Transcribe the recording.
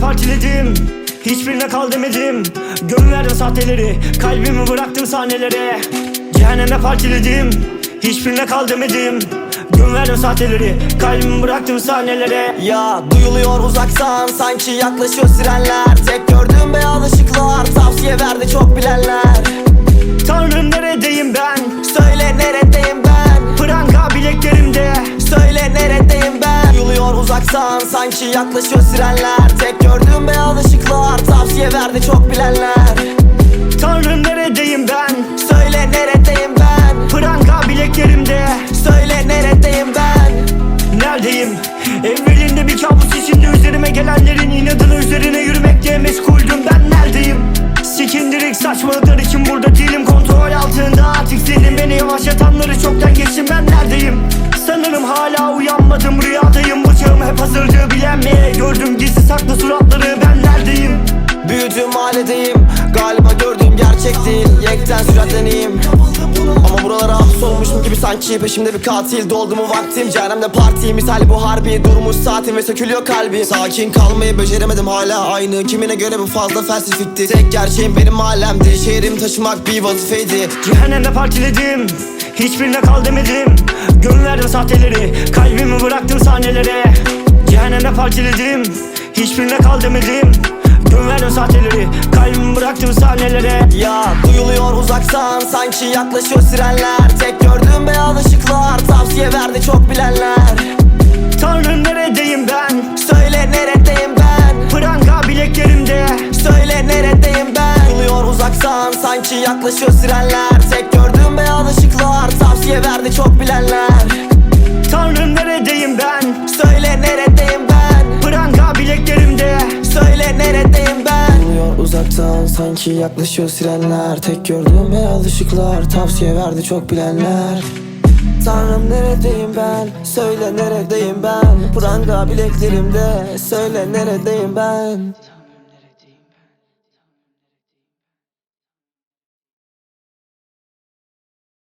partiledim Hiçbirine kal demedim. Gönül verdim sahteleri Kalbimi bıraktım sahnelere. Cehenneme partiledim Hiçbirine kal demedim. Gönül verdim sahteleri Kalbimi bıraktım sahnelere. Ya duyuluyor uzaktan sanki yaklaşıyor sirenler. Tek gördüğüm beyaz ışıklar tavsiye verdi çok bilenler Uzaktan sanki yaklaşıyor sirenler. Tek gördüğüm beyaz ışıklar tavsiye verdi çok bilenler. Tanrım neredeyim ben? Söyle neredeyim ben? Pranga bileklerimde. Söyle neredeyim ben? Neredeyim? Evvelinde bir kabus içinde üzerime gelenlerin inadına üzerine yürümekte meşguldüm ben neredeyim? Sikindirik saçmalıklar için burada değilim. Kontrol altında Artık zihnim beni yavaşlatanları çoktan geçtim. Ben neredeyim? Sanırım hala uyanmadım. Rüyadayım Hep hazırdı bilenmeye Gördüm gizli saklı suratları ben neredeyim? Büyüdüğüm mahalledeyim. Galiba gördüğüm gerçek değil. Yekten süratleneyim Ama buralara hapsolmuşum gibi sanki. Peşimde bir katil doldu mu vaktim? Cehennemde parti misali bu harbi. Durmuş saatim ve sökülüyor kalbim. Sakin kalmayı beceremedim hala aynı. Kimine göre bu fazla felsefikti. Tek gerçeğim benim alemdi. Şehrimi taşımak bir vazifeydi. Cehennemde partiledim. Hiçbirine kal demedim. Gönül verdim sahteleri. Kalbimi bıraktım sahnelere Cehennemde partiledim Hiçbirine kal demedim. Gönül verdim sahteleri Kalbimi bıraktım sahnelere. Ya duyuluyor uzaktan sanki yaklaşıyor sirenler. Tek gördüğüm beyaz ışıklar tavsiye verdi çok bilenler. Tanrım neredeyim ben? Söyle neredeyim ben? Pranga bileklerimde. Söyle neredeyim ben? Duyuluyor uzaktan sanki yaklaşıyor sirenler. Tek gördüğüm beyaz ışıklar tavsiye verdi çok bilenler Uzaktan sanki yaklaşıyor sirenler. Tek gördüğüm beyaz ışıklar tavsiye verdi çok bilenler. Tanrım neredeyim ben? Söyle neredeyim ben? Pranga bileklerimde. Söyle neredeyim ben